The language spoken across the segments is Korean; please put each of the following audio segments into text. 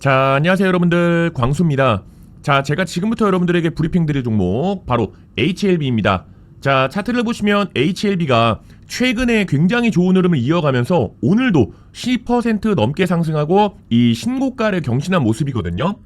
자, 안녕하세요 여러분들. 광수입니다. 자, 제가 지금부터 여러분들에게 브리핑 드릴 종목 바로 HLB입니다. 자, 차트를 보시면 HLB가 최근에 굉장히 좋은 흐름을 이어가면서 오늘도 10% 넘게 상승하고 이 신고가를 경신한 모습이거든요.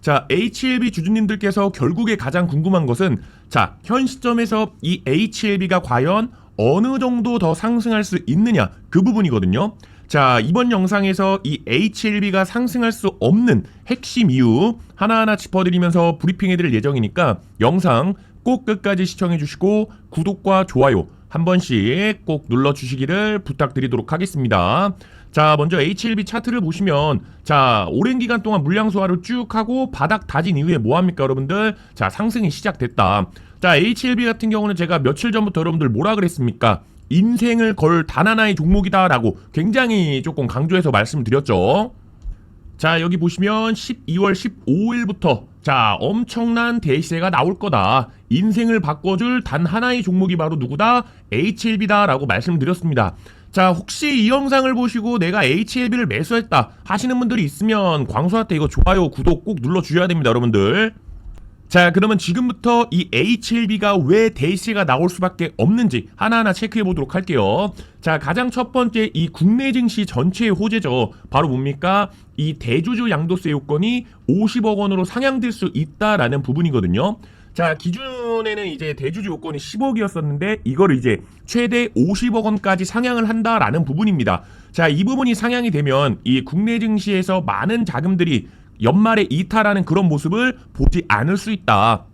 자, HLB 주주님들께서 결국에 가장 궁금한 것은 자, 현 시점에서 이 HLB가 과연 어느 정도 더 상승할 수 있느냐 그 부분이거든요. 자, 이번 영상에서 이 HLB가 상승할 수 없는 핵심 이유 하나하나 짚어드리면서 브리핑해드릴 예정이니까 영상 꼭 끝까지 시청해주시고 구독과 좋아요 한 번씩 꼭 눌러주시기를 부탁드리도록 하겠습니다. 자, 먼저 HLB 차트를 보시면 자, 오랜 기간 동안 물량 소화를 쭉 하고 바닥 다진 이후에 뭐 합니까, 여러분들? 자, 상승이 시작됐다. 자, HLB 같은 경우는 제가 며칠 전부터 여러분들 뭐라 그랬습니까? 인생을 걸 단 하나의 종목이다라고 굉장히 조금 강조해서 말씀드렸죠. 자 여기 보시면 12월 15일부터 자 엄청난 대시세가 나올 거다. 인생을 바꿔줄 단 하나의 종목이 바로 누구다? HLB다 라고 말씀드렸습니다. 자 혹시 이 영상을 보시고 내가 HLB를 매수했다 하시는 분들이 있으면 광수한테 이거 좋아요 구독 꼭 눌러주셔야 됩니다 여러분들 자 그러면 지금부터 이 HLB가 왜 대시가 나올 수밖에 없는지 하나하나 체크해 보도록 할게요. 자 가장 첫 번째 이 국내 증시 전체의 호재죠. 바로 뭡니까? 이 대주주 양도세 요건이 50억 원으로 상향될 수 있다라는 부분이거든요. 자 기존에는 이제 대주주 요건이 10억이었었는데 이거를 이제 최대 50억 원까지 상향을 한다라는 부분입니다. 자 이 부분이 상향이 되면 이 국내 증시에서 많은 자금들이 연말에 이탈하는 그런 모습을 보지 않을 수 있다.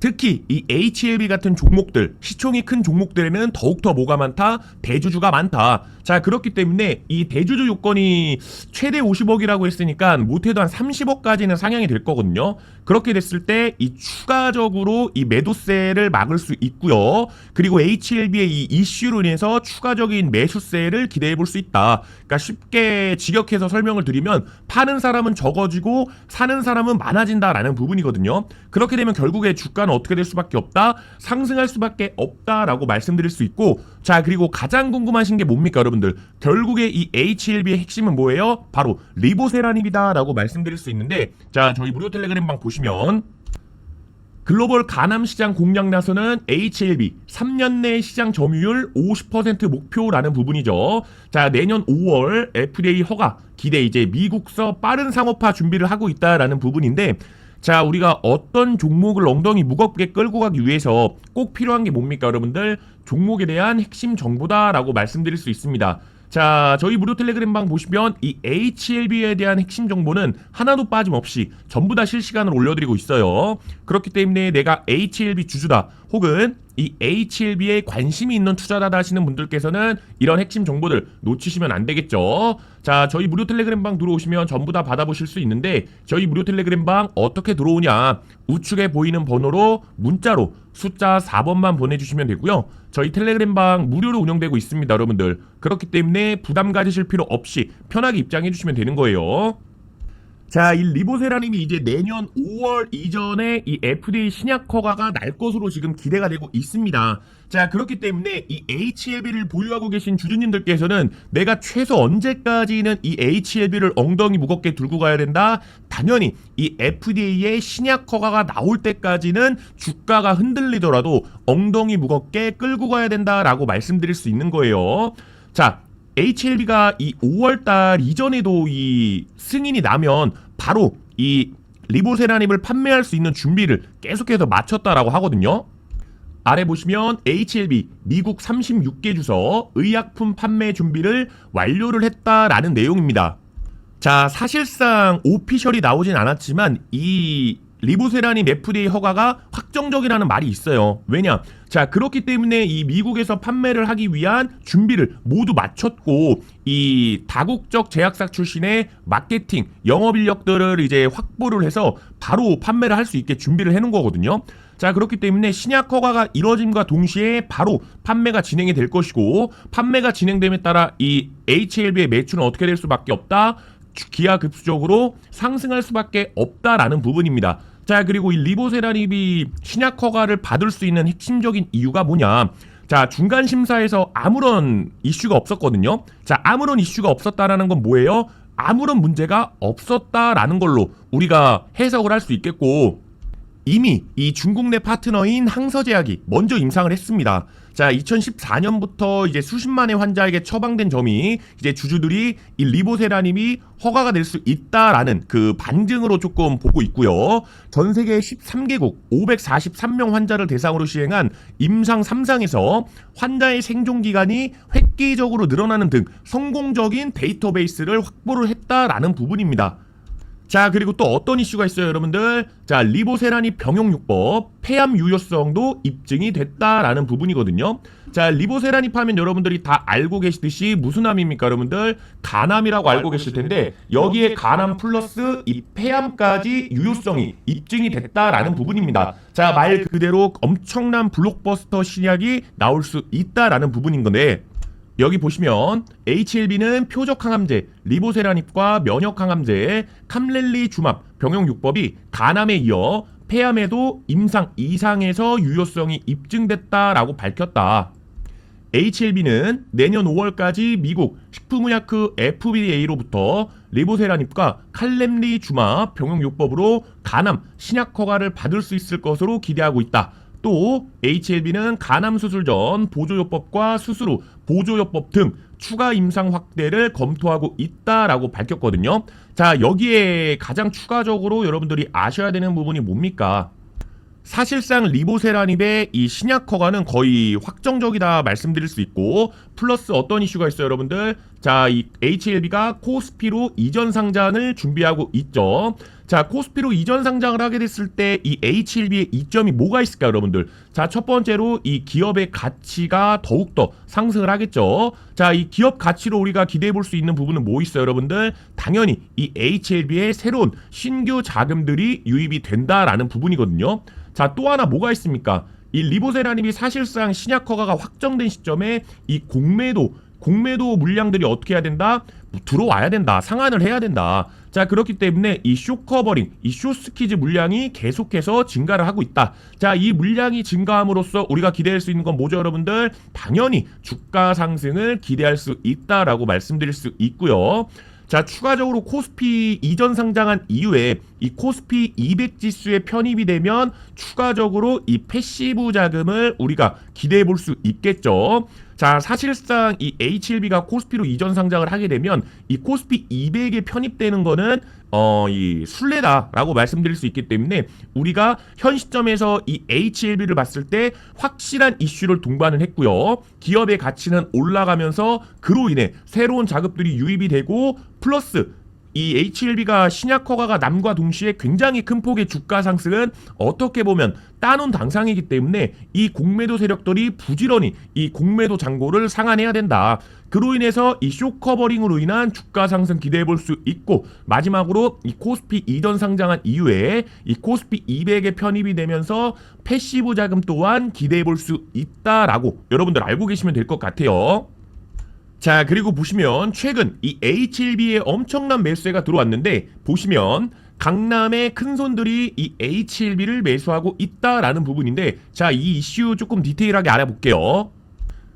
특히 이 HLB 같은 종목들, 시총이 큰 종목들에는 더욱더 뭐가 많다? 대주주가 많다. 자, 그렇기 때문에 이 대주주 요건이 최대 50억이라고 했으니까 못해도 한 30억까지는 상향이 될 거거든요. 그렇게 됐을 때 이 추가적으로 이 매도세를 막을 수 있고요. 그리고 HLB의 이 이슈로 인해서 추가적인 매수세를 기대해 볼 수 있다. 그러니까 쉽게 직역해서 설명을 드리면 파는 사람은 적어지고 사는 사람은 많아진다라는 부분이거든요. 그렇게 되면 결국에 주가는 어떻게 될 수밖에 없다? 상승할 수밖에 없다라고 말씀드릴 수 있고 자 그리고 가장 궁금하신 게 뭡니까 여러분들 결국에 이 HLB의 핵심은 뭐예요? 바로 리보세라닙이다라고 말씀드릴 수 있는데 자 저희 무료 텔레그램방 보시면 글로벌 가남 시장 공략 나서는 HLB 3년 내 시장 점유율 50% 목표라는 부분이죠. 자, 내년 5월 FDA 허가 기대 이제 미국서 빠른 상업화 준비를 하고 있다라는 부분인데 자, 우리가 어떤 종목을 엉덩이 무겁게 끌고 가기 위해서 꼭 필요한 게 뭡니까, 여러분들? 종목에 대한 핵심 정보다라고 말씀드릴 수 있습니다. 자, 저희 무료 텔레그램방 보시면 이 HLB에 대한 핵심 정보는 하나도 빠짐없이 전부 다 실시간으로 올려드리고 있어요. 그렇기 때문에 내가 HLB 주주다 혹은 이 HLB에 관심이 있는 투자자다 하시는 분들께서는 이런 핵심 정보들 놓치시면 안 되겠죠. 자, 저희 무료 텔레그램방 들어오시면 전부 다 받아보실 수 있는데 저희 무료 텔레그램방 어떻게 들어오냐 우측에 보이는 번호로 문자로 숫자 4번만 보내주시면 되고요. 저희 텔레그램방 무료로 운영되고 있습니다, 여러분들. 그렇기 때문에 부담 가지실 필요 없이 편하게 입장해 주시면 되는 거예요. 자, 이 리보세라님이 이제 내년 5월 이전에 이 FDA 신약 허가가 날 것으로 지금 기대가 되고 있습니다. 자, 그렇기 때문에 이 HLB를 보유하고 계신 주주님들께서는 내가 최소 언제까지는 이 HLB를 엉덩이 무겁게 들고 가야 된다? 당연히 이 FDA의 신약 허가가 나올 때까지는 주가가 흔들리더라도 엉덩이 무겁게 끌고 가야 된다라고 말씀드릴 수 있는 거예요. 자, HLB가 이 5월 달 이전에도 이 승인이 나면 바로 이 리보세라닙을 판매할 수 있는 준비를 계속해서 마쳤다라고 하거든요. 아래 보시면 HLB 미국 36개 주서 의약품 판매 준비를 완료를 했다라는 내용입니다. 자, 사실상 오피셜이 나오진 않았지만 이 리보세라닌 FDA 허가가 확정적이라는 말이 있어요. 왜냐? 자, 그렇기 때문에 이 미국에서 판매를 하기 위한 준비를 모두 마쳤고 이 다국적 제약사 출신의 마케팅, 영업 인력들을 이제 확보를 해서 바로 판매를 할 수 있게 준비를 해 놓은 거거든요. 자, 그렇기 때문에 신약 허가가 이뤄짐과 동시에 바로 판매가 진행이 될 것이고 판매가 진행됨에 따라 이 HLB의 매출은 어떻게 될 수밖에 없다. 기하급수적으로 상승할 수밖에 없다라는 부분입니다. 자 그리고 이 리보세라닙이 신약 허가를 받을 수 있는 핵심적인 이유가 뭐냐? 자 중간 심사에서 아무런 이슈가 없었거든요. 자 아무런 이슈가 없었다라는 건 뭐예요? 아무런 문제가 없었다라는 걸로 우리가 해석을 할 수 있겠고 이미 이 중국 내 파트너인 항서제약이 먼저 임상을 했습니다. 자, 2014년부터 이제 수십만의 환자에게 처방된 점이 이제 주주들이 이 리보세라님이 허가가 될 수 있다라는 그 반증으로 조금 보고 있고요. 전 세계 13개국 543명 환자를 대상으로 시행한 임상 3상에서 환자의 생존 기간이 획기적으로 늘어나는 등 성공적인 데이터베이스를 확보를 했다라는 부분입니다. 자 그리고 또 어떤 이슈가 있어요 여러분들? 자 리보세라니 병용요법 폐암 유효성도 입증이 됐다라는 부분이거든요. 자 리보세라닙 하면 여러분들이 다 알고 계시듯이 무슨 암입니까 여러분들? 간암이라고 알고 계실 텐데 여기에 간암 플러스 이 폐암까지 유효성이 입증이 됐다라는 부분입니다. 자 말 그대로 엄청난 블록버스터 신약이 나올 수 있다라는 부분인 건데 여기 보시면 HLB는 표적 항암제, 리보세라닙과 면역 항암제, 캄렐리 주맙, 병용요법이 간암에 이어 폐암에도 임상 이상에서 유효성이 입증됐다라고 밝혔다. HLB는 내년 5월까지 미국 식품의약품 FDA로부터 리보세라닙과 칼렘리 주마 병용요법으로 간암 신약 허가를 받을 수 있을 것으로 기대하고 있다. 또 HLB는 간암 수술 전 보조요법과 수술 후 보조요법 등 추가 임상 확대를 검토하고 있다라고 밝혔거든요. 자, 여기에 가장 추가적으로 여러분들이 아셔야 되는 부분이 뭡니까? 사실상 리보세라닙의 이 신약 허가는 거의 확정적이다 말씀드릴 수 있고 플러스 어떤 이슈가 있어요 여러분들? 자 이 HLB가 코스피로 이전 상장을 준비하고 있죠. 자 코스피로 이전 상장을 하게 됐을 때 이 HLB의 이점이 뭐가 있을까 요 여러분들? 자 첫 번째로 이 기업의 가치가 더욱더 상승을 하겠죠. 자 이 기업 가치로 우리가 기대해 볼 수 있는 부분은 뭐 있어요 여러분들? 당연히 이 HLB의 새로운 신규 자금들이 유입이 된다라는 부분이거든요 자, 또 하나 뭐가 있습니까? 이 리보세라님이 사실상 신약 허가가 확정된 시점에 이 공매도 공매도 물량들이 어떻게 해야 된다? 뭐 들어와야 된다. 상한을 해야 된다. 자, 그렇기 때문에 이 쇼커버링, 이 쇼스키즈 물량이 계속해서 증가를 하고 있다. 자, 이 물량이 증가함으로써 우리가 기대할 수 있는 건 뭐죠, 여러분들? 당연히 주가 상승을 기대할 수 있다라고 말씀드릴 수 있고요. 자, 추가적으로 코스피 이전 상장한 이후에 이 코스피 200 지수에 편입이 되면 추가적으로 이 패시브 자금을 우리가 기대해 볼 수 있겠죠. 자, 사실상 이 HLB가 코스피로 이전 상장을 하게 되면 이 코스피 200에 편입되는 거는 어, 이 순례다라고 말씀드릴 수 있기 때문에 우리가 현 시점에서 이 HLB를 봤을 때 확실한 이슈를 동반을 했고요. 기업의 가치는 올라가면서 그로 인해 새로운 자급들이 유입이 되고 플러스 이 HLB가 신약 허가가 남과 동시에 굉장히 큰 폭의 주가 상승은 어떻게 보면 따놓은 당상이기 때문에 이 공매도 세력들이 부지런히 이 공매도 잔고를 상환해야 된다. 그로 인해서 이 쇼커버링으로 인한 주가 상승 기대해 볼 수 있고 마지막으로 이 코스피 이전 상장한 이후에 이 코스피 200에 편입이 되면서 패시브 자금 또한 기대해 볼 수 있다라고 여러분들 알고 계시면 될 것 같아요. 자 그리고 보시면 최근 이 HLB에 엄청난 매수세가 들어왔는데 보시면 강남의 큰 손들이 이 HLB를 매수하고 있다라는 부분인데 자 이 이슈 조금 디테일하게 알아볼게요.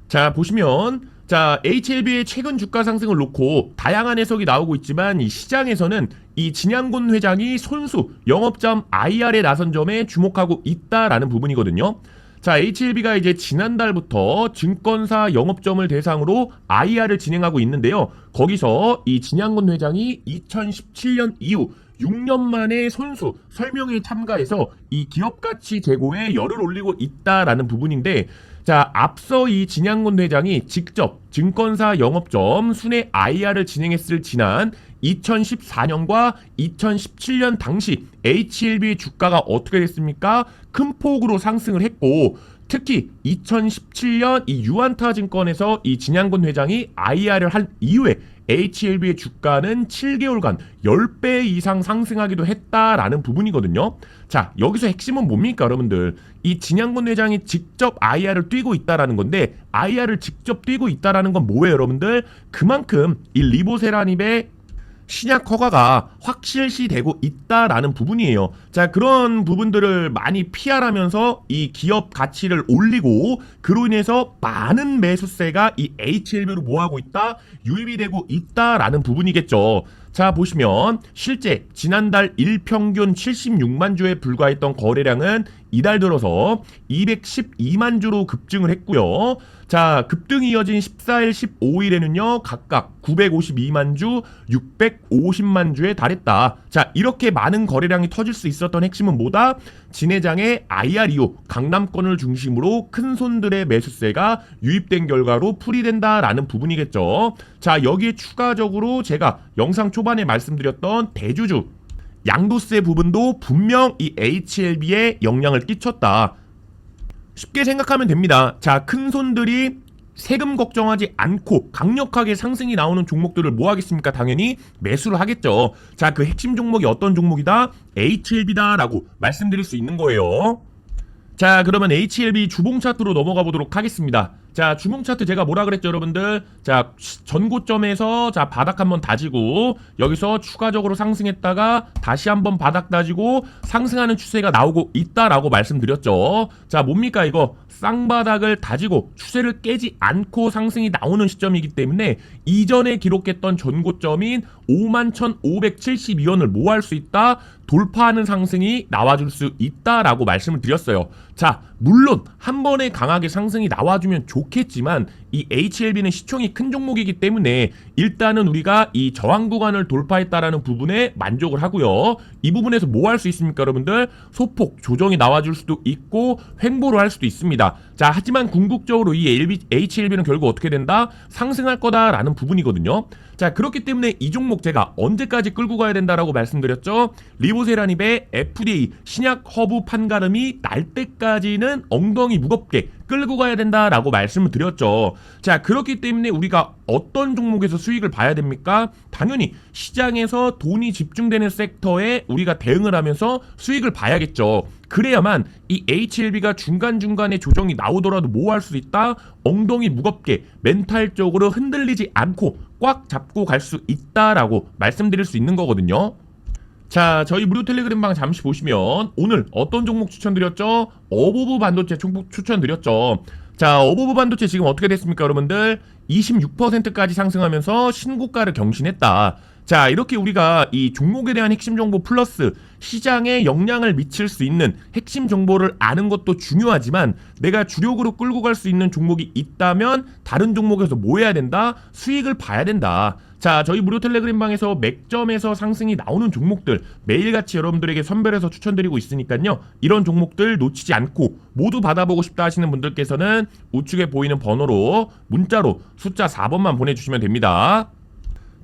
자 보시면 자 HLB의 최근 주가 상승을 놓고 다양한 해석이 나오고 있지만 이 시장에서는 이 진양곤 회장이 손수 영업점 IR에 나선 점에 주목하고 있다라는 부분이거든요. 자, HLB가 이제 지난달부터 증권사 영업점을 대상으로 IR을 진행하고 있는데요. 거기서 이 진양곤 회장이 2017년 이후 6년 만에 손수 설명회에 참가해서 이 기업 가치 제고에 열을 올리고 있다라는 부분인데 자, 앞서 이 진양곤 회장이 직접 증권사 영업점 순회 IR을 진행했을 지난 2014년과 2017년 당시 HLB 주가가 어떻게 됐습니까? 큰 폭으로 상승을 했고 특히 2017년 이 유안타 증권에서 이 진양곤 회장이 IR을 한 이후에 HLB의 주가는 7개월간 10배 이상 상승하기도 했다라는 부분이거든요. 자, 여기서 핵심은 뭡니까, 여러분들? 이 진양곤 회장이 직접 IR을 뛰고 있다라는 건데 IR을 직접 뛰고 있다라는 건 뭐예요, 여러분들? 그만큼 이 리보세라닙의 신약 허가가 확실시되고 있다라는 부분이에요. 자, 그런 부분들을 많이 피하라면서 이 기업 가치를 올리고 그로 인해서 많은 매수세가 이 HLB로 뭐하고 있다? 유입이 되고 있다라는 부분이겠죠. 자 보시면 실제 지난달 일평균 76만 주에 불과했던 거래량은 이달 들어서 212만 주로 급증을 했고요. 자 급등이 이어진 14일, 15일에는요 각각 952만 주, 650만 주에 달했다. 자 이렇게 많은 거래량이 터질 수 있었던 핵심은 뭐다? 진해장의 IREO 강남권을 중심으로 큰 손들의 매수세가 유입된 결과로 풀이된다라는 부분이겠죠. 자 여기에 추가적으로 제가 영상 초반에 말씀드렸던 대주주 양도세 부분도 분명 이 HLB에 영향을 끼쳤다. 쉽게 생각하면 됩니다. 자, 큰 손들이 세금 걱정하지 않고 강력하게 상승이 나오는 종목들을 뭐 하겠습니까? 당연히 매수를 하겠죠. 자, 그 핵심 종목이 어떤 종목이다? HLB다라고 말씀드릴 수 있는 거예요. 자, 그러면 HLB 주봉 차트로 넘어가 보도록 하겠습니다. 자, 주봉 차트 제가 뭐라 그랬죠, 여러분들? 자, 시- 전고점에서 자, 바닥 한번 다지고 여기서 추가적으로 상승했다가 다시 한번 바닥 다지고 상승하는 추세가 나오고 있다라고 말씀드렸죠. 자, 뭡니까 이거? 쌍바닥을 다지고 추세를 깨지 않고 상승이 나오는 시점이기 때문에 이전에 기록했던 전고점인 51,572원을 뭐할수 있다? 돌파하는 상승이 나와줄 수 있다라고 말씀을 드렸어요. 자, 물론 한 번에 강하게 상승이 나와주면 좋겠지만 이 HLB는 시총이 큰 종목이기 때문에 일단은 우리가 이 저항 구간을 돌파했다라는 부분에 만족을 하고요. 이 부분에서 뭐 할 수 있습니까, 여러분들? 소폭 조정이 나와줄 수도 있고 횡보를 할 수도 있습니다. 자, 하지만 궁극적으로 이 LB, HLB는 결국 어떻게 된다? 상승할 거다라는 부분이거든요. 자, 그렇기 때문에 이 종목 제가 언제까지 끌고 가야 된다라고 말씀드렸죠? 리보세라닙의 FDA 신약 허브 판가름이 날 때까지는 엉덩이 무겁게 끌고 가야 된다라고 말씀을 드렸죠. 자, 그렇기 때문에 우리가 어떤 종목에서 수익을 봐야 됩니까? 당연히 시장에서 돈이 집중되는 섹터에 우리가 대응을 하면서 수익을 봐야겠죠. 그래야만 이 HLB가 중간중간에 조정이 나오더라도 뭐 할 수 있다? 엉덩이 무겁게 멘탈적으로 흔들리지 않고 꽉 잡고 갈 수 있다라고 말씀드릴 수 있는 거거든요. 자, 저희 무료 텔레그램방 잠시 보시면 오늘 어떤 종목 추천드렸죠? 어보브 반도체 종목 추천드렸죠. 자, 어보브 반도체 지금 어떻게 됐습니까, 여러분들? 26%까지 상승하면서 신고가를 경신했다. 자, 이렇게 우리가 이 종목에 대한 핵심 정보 플러스 시장에 영향을 미칠 수 있는 핵심 정보를 아는 것도 중요하지만 내가 주력으로 끌고 갈 수 있는 종목이 있다면 다른 종목에서 뭐 해야 된다? 수익을 봐야 된다. 자, 저희 무료 텔레그램 방에서 맥점에서 상승이 나오는 종목들 매일같이 여러분들에게 선별해서 추천드리고 있으니까요. 이런 종목들 놓치지 않고 모두 받아보고 싶다 하시는 분들께서는 우측에 보이는 번호로 문자로 숫자 4번만 보내주시면 됩니다.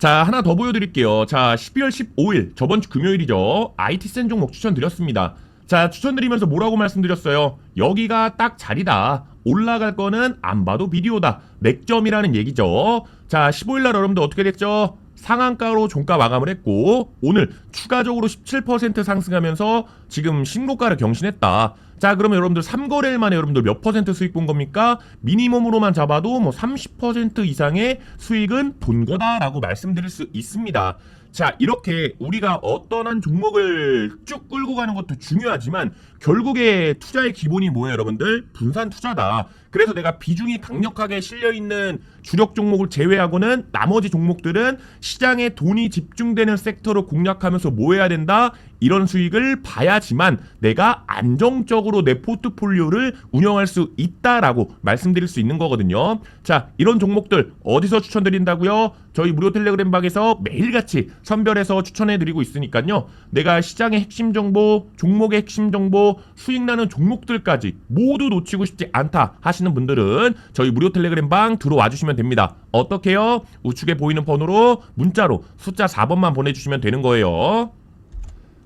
자, 하나 더 보여드릴게요. 자, 12월 15일, 저번 주 금요일이죠. IT센 종목 추천드렸습니다. 자, 추천드리면서 뭐라고 말씀드렸어요? 여기가 딱 자리다. 올라갈 거는 안 봐도 비디오다. 맥점이라는 얘기죠. 자, 15일날 여러분들 어떻게 됐죠? 상한가로 종가 마감을 했고 오늘 추가적으로 17% 상승하면서 지금 신고가를 경신했다. 자 그러면 여러분들 3거래일 만에 여러분들 몇 퍼센트 수익 본 겁니까? 미니멈으로만 잡아도 뭐 30% 이상의 수익은 본 거다라고 말씀드릴 수 있습니다. 자 이렇게 우리가 어떤 한 종목을 쭉 끌고 가는 것도 중요하지만 결국에 투자의 기본이 뭐예요 여러분들? 분산 투자다. 그래서 내가 비중이 강력하게 실려 있는 주력 종목을 제외하고는 나머지 종목들은 시장에 돈이 집중되는 섹터로 공략하면서 뭐 해야 된다? 이런 수익을 봐야지만 내가 안정적으로 내 포트폴리오를 운영할 수 있다라고 말씀드릴 수 있는 거거든요. 자, 이런 종목들 어디서 추천드린다고요? 저희 무료 텔레그램 방에서 매일같이 선별해서 추천해 드리고 있으니까요. 내가 시장의 핵심 정보, 종목의 핵심 정보, 수익 나는 종목들까지 모두 놓치고 싶지 않다 하시 는 분들은 저희 무료 텔레그램 방 들어와 주시면 됩니다. 어떻게요? 우측에 보이는 번호로 문자로 숫자 4번만 보내주시면 되는 거예요.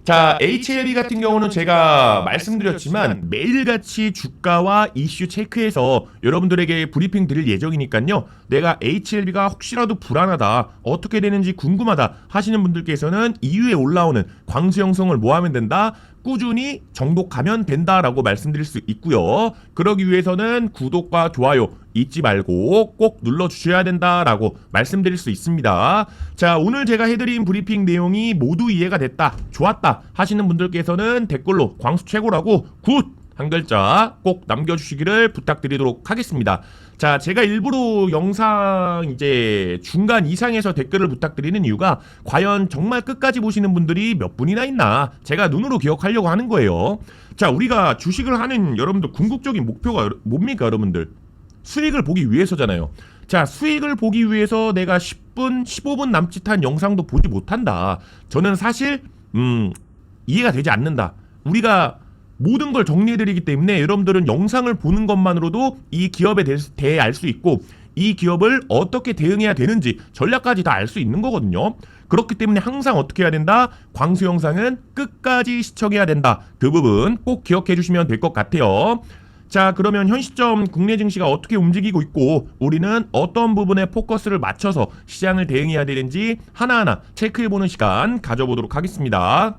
자, HLB 같은 경우는 제가 말씀드렸지만 매일같이 주가와 이슈 체크해서 여러분들에게 브리핑 드릴 예정이니까요. 내가 HLB가 혹시라도 불안하다, 어떻게 되는지 궁금하다 하시는 분들께서는 이후에 올라오는 광수 형성을 뭐 하면 된다? 꾸준히 정독하면 된다라고 말씀드릴 수 있고요. 그러기 위해서는 구독과 좋아요 잊지 말고 꼭 눌러주셔야 된다라고 말씀드릴 수 있습니다. 자, 오늘 제가 해드린 브리핑 내용이 모두 이해가 됐다, 좋았다 하시는 분들께서는 댓글로 광수 최고라고 굿! 한 글자 꼭 남겨주시기를 부탁드리도록 하겠습니다. 자, 제가 일부러 영상 이제 중간 이상에서 댓글을 부탁드리는 이유가 과연 정말 끝까지 보시는 분들이 몇 분이나 있나 제가 눈으로 기억하려고 하는 거예요. 자, 우리가 주식을 하는 여러분들 궁극적인 목표가 뭡니까, 여러분들? 수익을 보기 위해서잖아요. 자, 수익을 보기 위해서 내가 10분, 15분 남짓한 영상도 보지 못한다. 저는 사실 음, 이해가 되지 않는다. 우리가 모든 걸 정리해드리기 때문에 여러분들은 영상을 보는 것만으로도 이 기업에 대해 알 수 있고 이 기업을 어떻게 대응해야 되는지 전략까지 다 알 수 있는 거거든요. 그렇기 때문에 항상 어떻게 해야 된다? 광수 영상은 끝까지 시청해야 된다. 그 부분 꼭 기억해 주시면 될 것 같아요. 자, 그러면 현 시점 국내 증시가 어떻게 움직이고 있고 우리는 어떤 부분에 포커스를 맞춰서 시장을 대응해야 되는지 하나하나 체크해 보는 시간 가져보도록 하겠습니다.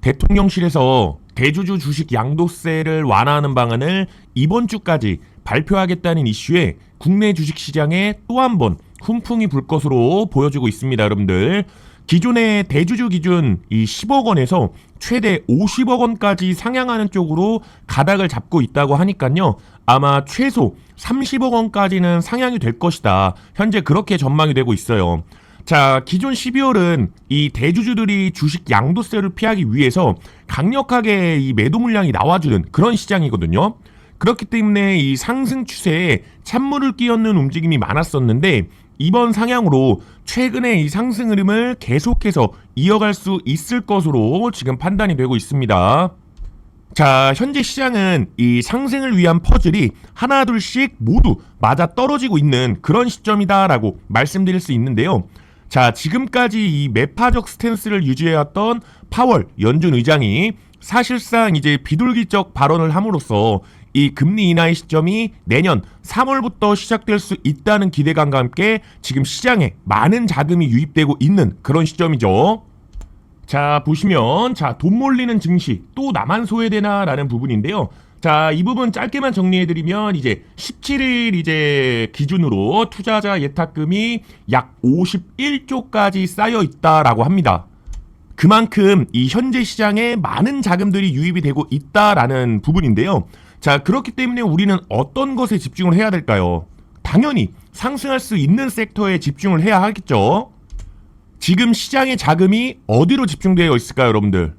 대통령실에서 대주주 주식 양도세를 완화하는 방안을 이번 주까지 발표하겠다는 이슈에 국내 주식 시장에 또 한 번 훈풍이 불 것으로 보여지고 있습니다, 여러분들. 기존의 대주주 기준 이 10억 원에서 최대 50억 원까지 상향하는 쪽으로 가닥을 잡고 있다고 하니까요. 아마 최소 30억 원까지는 상향이 될 것이다. 현재 그렇게 전망이 되고 있어요. 자, 기존 12월은 이 대주주들이 주식 양도세를 피하기 위해서 강력하게 이 매도 물량이 나와주는 그런 시장이거든요. 그렇기 때문에 이 상승 추세에 찬물을 끼얹는 움직임이 많았었는데 이번 상향으로 최근에 이 상승 흐름을 계속해서 이어갈 수 있을 것으로 지금 판단이 되고 있습니다. 자, 현재 시장은 이 상승을 위한 퍼즐이 하나 둘씩 모두 맞아 떨어지고 있는 그런 시점이다라고 말씀드릴 수 있는데요. 자, 지금까지 이 매파적 스탠스를 유지해왔던 파월 연준 의장이 사실상 이제 비둘기적 발언을 함으로써 이 금리 인하의 시점이 내년 3월부터 시작될 수 있다는 기대감과 함께 지금 시장에 많은 자금이 유입되고 있는 그런 시점이죠. 자, 보시면 자, 돈 몰리는 증시 또 나만 소외되나라는 부분인데요. 자, 이 부분 짧게만 정리해 드리면 이제 17일 이제 기준으로 투자자 예탁금이 약 51조까지 쌓여 있다라고 합니다. 그만큼 이 현재 시장에 많은 자금들이 유입이 되고 있다라는 부분인데요. 자, 그렇기 때문에 우리는 어떤 것에 집중을 해야 될까요? 당연히 상승할 수 있는 섹터에 집중을 해야 하겠죠. 지금 시장의 자금이 어디로 집중되어 있을까요, 여러분들?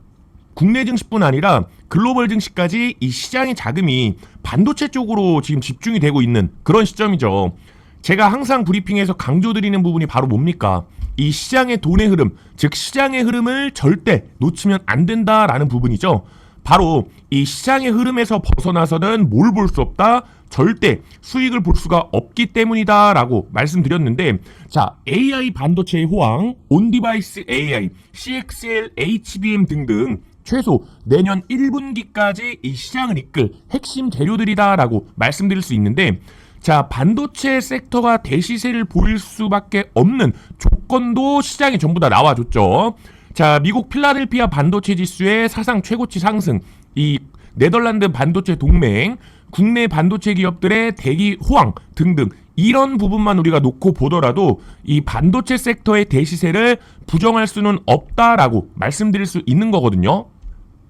국내 증시뿐 아니라 글로벌 증시까지 이 시장의 자금이 반도체 쪽으로 지금 집중이 되고 있는 그런 시점이죠. 제가 항상 브리핑에서 강조드리는 부분이 바로 뭡니까? 이 시장의 돈의 흐름, 즉 시장의 흐름을 절대 놓치면 안 된다라는 부분이죠. 바로 이 시장의 흐름에서 벗어나서는 뭘 볼 수 없다. 절대 수익을 볼 수가 없기 때문이다 라고 말씀드렸는데 자 AI 반도체의 호황, 온디바이스 AI, CXL, HBM 등등 최소 내년 1분기까지 이 시장을 이끌 핵심 재료들이다라고 말씀드릴 수 있는데 자 반도체 섹터가 대시세를 보일 수밖에 없는 조건도 시장에 전부 다 나와줬죠. 자 미국 필라델피아 반도체 지수의 사상 최고치 상승, 이 네덜란드 반도체 동맹, 국내 반도체 기업들의 대기 호황 등등 이런 부분만 우리가 놓고 보더라도 이 반도체 섹터의 대시세를 부정할 수는 없다라고 말씀드릴 수 있는 거거든요.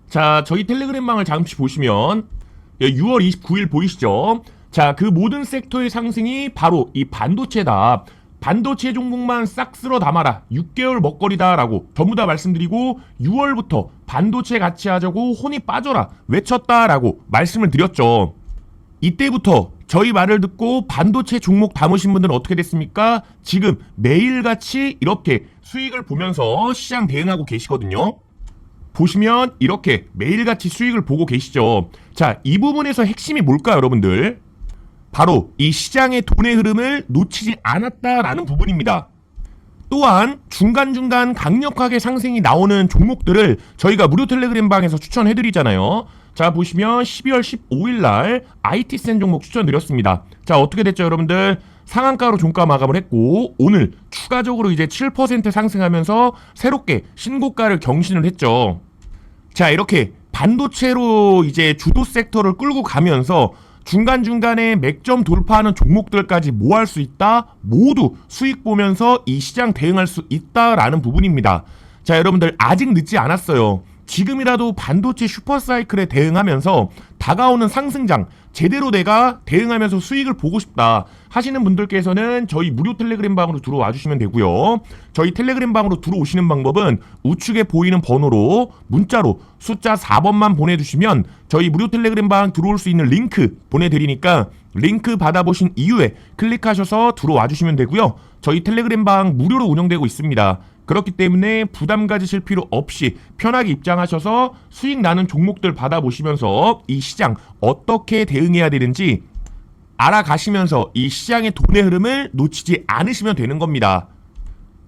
자, 저희 텔레그램방을 잠시 보시면 6월 29일 보이시죠? 자, 그 모든 섹터의 상승이 바로 이 반도체다. 반도체 종목만 싹 쓸어 담아라. 6개월 먹거리다라고 전부 다 말씀드리고 6월부터 반도체 같이 하자고 혼이 빠져라. 외쳤다라고 말씀을 드렸죠. 이때부터 저희 말을 듣고 반도체 종목 담으신 분들은 어떻게 됐습니까? 지금 매일같이 이렇게 수익을 보면서 시장 대응하고 계시거든요. 보시면 이렇게 매일같이 수익을 보고 계시죠. 자, 이 부분에서 핵심이 뭘까요, 여러분들? 바로 이 시장의 돈의 흐름을 놓치지 않았다라는 부분입니다. 또한 중간중간 강력하게 상승이 나오는 종목들을 저희가 무료 텔레그램 방에서 추천해드리잖아요. 자 보시면 12월 15일 날 IT센 종목 추천드렸습니다. 자 어떻게 됐죠 여러분들? 상한가로 종가 마감을 했고 오늘 추가적으로 이제 7% 상승하면서 새롭게 신고가를 경신을 했죠. 자 이렇게 반도체로 이제 주도 섹터를 끌고 가면서 중간중간에 맥점 돌파하는 종목들까지 뭐 할 수 있다? 모두 수익 보면서 이 시장 대응할 수 있다라는 부분입니다. 자, 여러분들 아직 늦지 않았어요. 지금이라도 반도체 슈퍼사이클에 대응하면서 다가오는 상승장 제대로 내가 대응하면서 수익을 보고 싶다 하시는 분들께서는 저희 무료 텔레그램 방으로 들어와 주시면 되고요. 저희 텔레그램 방으로 들어오시는 방법은 우측에 보이는 번호로 문자로 숫자 4번만 보내주시면 저희 무료 텔레그램 방 들어올 수 있는 링크 보내드리니까 링크 받아보신 이후에 클릭하셔서 들어와 주시면 되고요. 저희 텔레그램 방 무료로 운영되고 있습니다. 그렇기 때문에 부담 가지실 필요 없이 편하게 입장하셔서 수익 나는 종목들 받아보시면서 이 시장 어떻게 대응해야 되는지 알아가시면서 이 시장의 돈의 흐름을 놓치지 않으시면 되는 겁니다.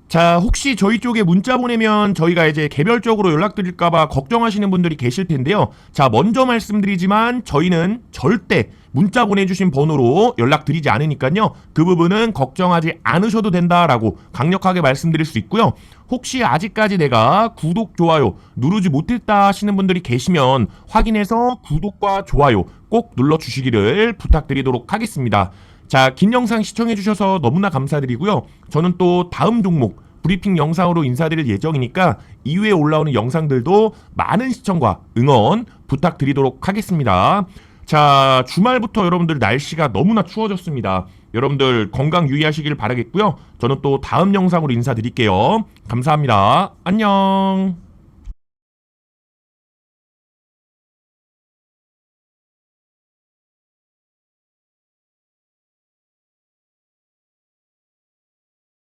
자, 혹시 저희 쪽에 문자 보내면 저희가 이제 개별적으로 연락드릴까봐 걱정하시는 분들이 계실 텐데요. 자, 먼저 말씀드리지만 저희는 절대 문자 보내주신 번호로 연락드리지 않으니까요. 그 부분은 걱정하지 않으셔도 된다라고 강력하게 말씀드릴 수 있고요. 혹시 아직까지 내가 구독, 좋아요 누르지 못했다 하시는 분들이 계시면 확인해서 구독과 좋아요 꼭 눌러주시기를 부탁드리도록 하겠습니다. 자, 긴 영상 시청해주셔서 너무나 감사드리고요. 저는 또 다음 종목 브리핑 영상으로 인사드릴 예정이니까 이후에 올라오는 영상들도 많은 시청과 응원 부탁드리도록 하겠습니다. 자, 주말부터 여러분들 날씨가 너무나 추워졌습니다. 여러분들 건강 유의하시길 바라겠고요. 저는 또 다음 영상으로 인사드릴게요. 감사합니다. 안녕.